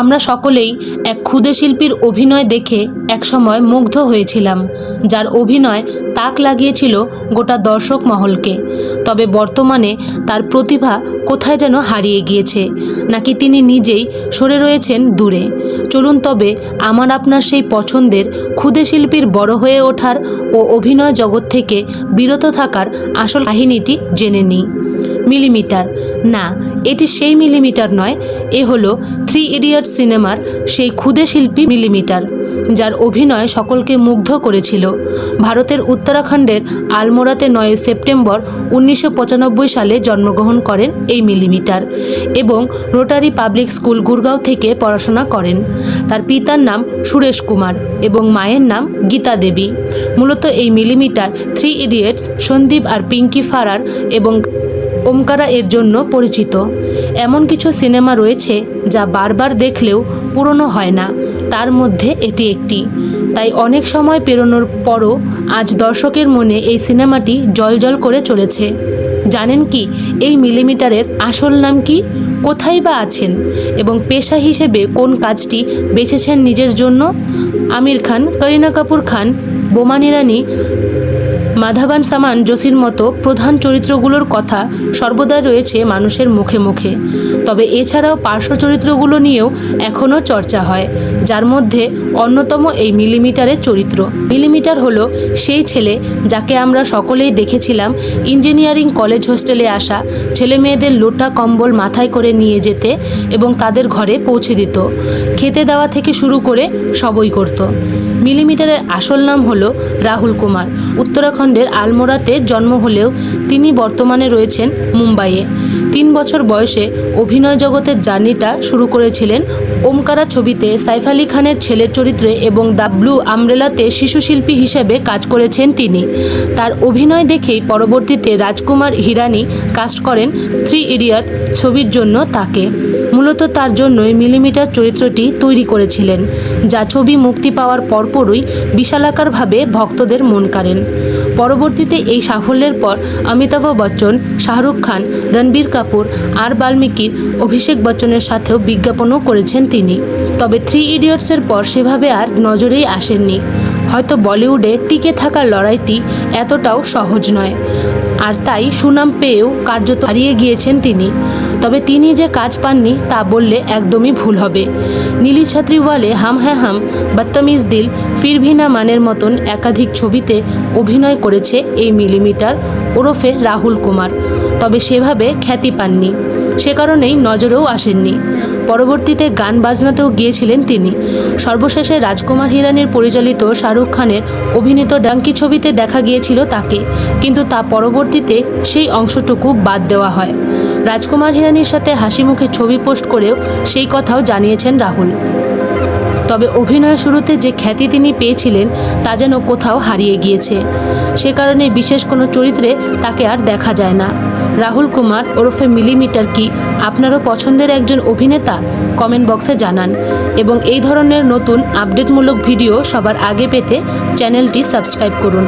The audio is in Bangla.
আমরা সকলেই এক ক্ষুদে শিল্পীর অভিনয় দেখে একসময় মুগ্ধ হয়েছিলাম, যার অভিনয় তাক লাগিয়েছিল গোটা দর্শক মহলকে। তবে বর্তমানে তার প্রতিভা কোথায় যেন হারিয়ে গিয়েছে, নাকি তিনি নিজেই সরে রয়েছেন দূরে। চলুন তবে আমার আপনার সেই পছন্দের ক্ষুদে শিল্পীর বড় হয়ে ওঠার ও অভিনয় জগৎ থেকে বিরত থাকার আসল কাহিনীটি জেনে নিই। মিলিমিটার। না, এটি সেই মিলিমিটার নয়, এ হলো থ্রি ইডিয়টস সিনেমার সেই ক্ষুদে শিল্পী মিলিমিটার, যার অভিনয় সকলকে মুগ্ধ করেছিল। ভারতের উত্তরাখণ্ডের আলমোড়াতে নয় সেপ্টেম্বর উনিশশো পঁচানব্বই সালে জন্মগ্রহণ করেন এই মিলিমিটার এবং রোটারি পাবলিক স্কুল গুরগাঁও থেকে পড়াশোনা করেন। তার পিতার নাম সুরেশ কুমার এবং মায়ের নাম গীতা দেবী। মূলত এই মিলিমিটার, থ্রি ইডিয়টস, সন্দীপ আর পিঙ্কি ফারার এবং ওমকারা এর জন্য পরিচিত। এমন কিছু সিনেমা রয়েছে যা বারবার দেখলেও পুরনো হয় না। তার মধ্যে এটি একটি। তাই অনেক সময় পেরোনোর পরও আজ দর্শকের মনে এই সিনেমাটি জলজল করে চলেছে। জানেন কি, এই মিলিমিটারের আসল নাম কি? কোথায় বা আছেন? এবং পেশা হিসেবে কোন কাজটি বেছেছেন নিজের জন্য? আমির খান, করিনা কাপুর খান, বোমানি রানী মাধাবান সামান জসির মতো প্রধান চরিত্রগুলোর কথা সর্বদা রয়েছে মানুষের মুখে মুখে। তবে এছাড়াও পার্শ্ব চরিত্রগুলো নিয়েও এখনও চর্চা হয়, যার মধ্যে অন্যতম এই মিলিমিটারের চরিত্র। মিলিমিটার হলো সেই ছেলে যাকে আমরা সকলেই দেখেছিলাম ইঞ্জিনিয়ারিং কলেজ হোস্টেলে আসা ছেলে মেয়েদের লোটা কম্বল মাথায় করে নিয়ে যেতে এবং তাদের ঘরে পৌঁছে দিত। খেতে দেওয়া থেকে শুরু করে সবই করত। মিলিমিটারের আসল নাম হলো রাহুল কুমার। উত্তরাখণ্ডের আলমোড়াতে জন্ম হলেও তিনি বর্তমানে রয়েছেন মুম্বাইয়ে। তিন বছর বয়সে অভিনয় জগতের জার্নিটা শুরু করেছিলেন ওমকারা ছবিতে সাইফ আলী খানের ছেলের চরিত্রে এবং দ্য ব্লু আমরেলাতে শিশুশিল্পী হিসেবে কাজ করেছেন তিনি। তার অভিনয় দেখেই পরবর্তীতে রাজকুমার হিরানি কাস্ট করেন থ্রি ইডিয়ট ছবির জন্য তাকে। মূলত তার জন্যই মিলিমিটার চরিত্রটি তৈরি করেছিলেন, যা ছবি মুক্তি পাওয়ার পরপরই বিশালাকারভাবে ভক্তদের মন কাড়েন। পরবর্তীতে এই সাফল্যের পর অমিতাভ বচ্চন, শাহরুখ খান, রণবীর কাপুর আর বাল্মীকির অভিষেক বচ্চনের সাথেও বিজ্ঞাপনও করেছেন তিনি। তবে থ্রি ইডিয়টসের পর সেভাবে আর নজরেই আসেননি। হয়তো বলিউডে টিকে থাকার লড়াইটি এতটাও সহজ নয়। আর তাই সুনাম পেয়েও কার্যত হারিয়ে গিয়েছেন তিনি। তবে তিনি যে কাজ পাননি তা বললে একদমই ভুল হবে। নীলি ছাত্রীওয়ালে হাম হ্যাঁ হাম বত্তমিজ দিল ফির মানের মতন একাধিক ছবিতে অভিনয় করেছে এই মিলিমিটার ওরফে রাহুল কুমার। তবে সেভাবে খ্যাতি পাননি। সে কারণেই নজরেও আসেননি। পরবর্তীতে গান বাজনাতেও গিয়েছিলেন তিনি। সর্বশেষে রাজকুমার হিরানির পরিচালিত শাহরুখ খানের অভিনীত ডাঙ্কি ছবিতে দেখা গিয়েছিল তাকে, কিন্তু তা পরবর্তীতে সেই অংশটুকু বাদ দেওয়া হয়। রাজকুমার হিরানির সাথে হাসি মুখে ছবি পোস্ট করেও সেই কথাও জানিয়েছেন রাহুল। তবে অভিনয় শুরুতে যে খ্যাতি তিনি পেয়েছিলেন তা যেন কোথাও হারিয়ে গিয়েছে। সে কারণে বিশেষ কোনো চরিত্রে তাকে আর দেখা যায় না। রাহুল কুমার ওরফে মিলিমিটার কি আপনারও পছন্দের একজন অভিনেতা? কমেন্ট বক্সে জানান। এবং এই ধরনের নতুন আপডেটমূলক ভিডিও সবার আগে পেতে চ্যানেলটি সাবস্ক্রাইব করুন।